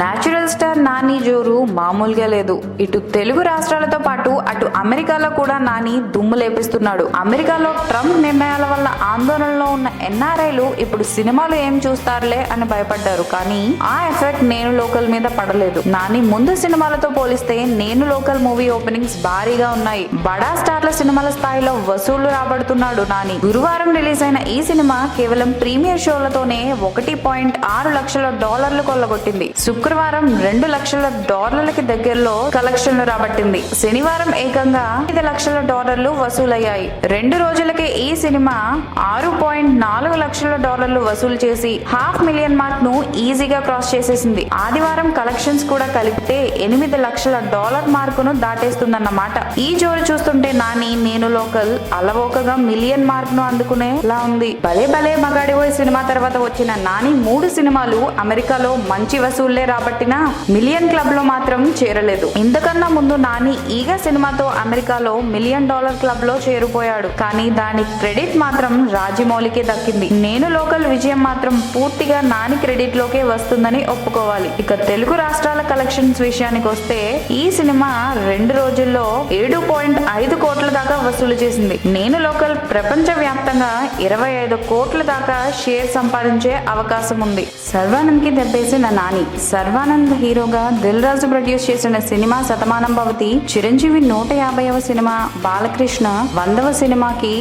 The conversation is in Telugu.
న్యాచురల్ స్టార్ నాని జోరు మామూలుగా లేదు. ఇటు తెలుగు రాష్ట్రాలతో పాటు అటు అమెరికాలో కూడా నాని దుమ్ము లేపిస్తున్నాడు. అమెరికాలో ట్రంప్ నిర్ణయాల వల్ల ఆందోళనలో ఉన్న ఎన్ఆర్ఐలు ఇప్పుడు సినిమాలు ఏం చూస్తారులే అని భయపడ్డారు. కానీ ఆ ఎఫెక్ట్ నేను లోకల్ మీద పడలేదు. నాని ముందు సినిమాలతో పోలిస్తే నేను లోకల్ మూవీ ఓపెనింగ్స్ భారీగా ఉన్నాయి. బడా స్టార్ల సినిమాల స్థాయిలో వసూళ్ళు రాబడుతున్నాడు నాని. గురువారం రిలీజ్ అయిన ఈ సినిమా కేవలం ప్రీమియర్ షోలతోనే ఒకటి పాయింట్ ఆరు లక్షల డాలర్లు కొల్లగొట్టింది. శుక్రవారం రెండు లక్షల డాలర్లకి దగ్గరలో కలెక్షన్లు రాబట్టింది. శనివారం ఏకంగా ఐదు లక్షల డాలర్లు వసూలయ్యాయి. రెండు రోజులకే ఈ సినిమా ఆరు పాయింట్ నాలుగు లక్షల డాలర్లు వసూలు చేసి హాఫ్ మిలియన్ మార్క్ను ఈజీగా క్రాస్ చేసేసింది. ఆదివారం కలెక్షన్స్ కూడా కలిపితే ఎనిమిది లక్షల డాలర్ మార్కును దాటేస్తుందన్నమాట. ఈ జోరు చూస్తుంటే నాని నేను లోకల్ అలవోకగా మిలియన్ మార్క్ను అందుకునేలా ఉంది. భలే భలే మగాడిపోయి సినిమా తర్వాత వచ్చిన నాని మూడు సినిమాలు అమెరికాలో మంచి వసూళ్ళే రాబట్టినా మిలియన్ క్లబ్లో మాత్రం చేరలేదు. ఇంతకన్నా ముందు నాని ఈగ సినిమాతో అమెరికాలో మిలియన్ డాలర్ క్లబ్లో చేరిపోయాడు. కానీ దాని క్రెడిట్ మాత్రం రాజమౌళికే దక్కింది. నేను లోకల్ విజయం మాత్రం పూర్తిగా నాని క్రెడిట్ లోకే వస్తుందని ఒప్పుకోవాలి. ఇక తెలుగు రాష్ట్రాల కలెక్షన్స్ విషయానికి వస్తే ఈ సినిమా రెండు రోజుల్లో ఏడు పాయింట్ ఐదు కోట్ల దాకా వసూలు చేసింది. నేను లోకల్ ప్రపంచ వ్యాప్తంగా ఇరవై ఐదు కోట్ల దాకా షేర్ సంపాదించే అవకాశం ఉంది. సర్వానంద్కి దెబ్బేసిన నాని సర్వానంద్ హీరోగా దిల్ రాజు ప్రొడ్యూస్ చేసిన సినిమా శతమానం భవతి చిరంజీవి నూట యాభైవ సినిమా బాలకృష్ణ వందవ సినిమాకి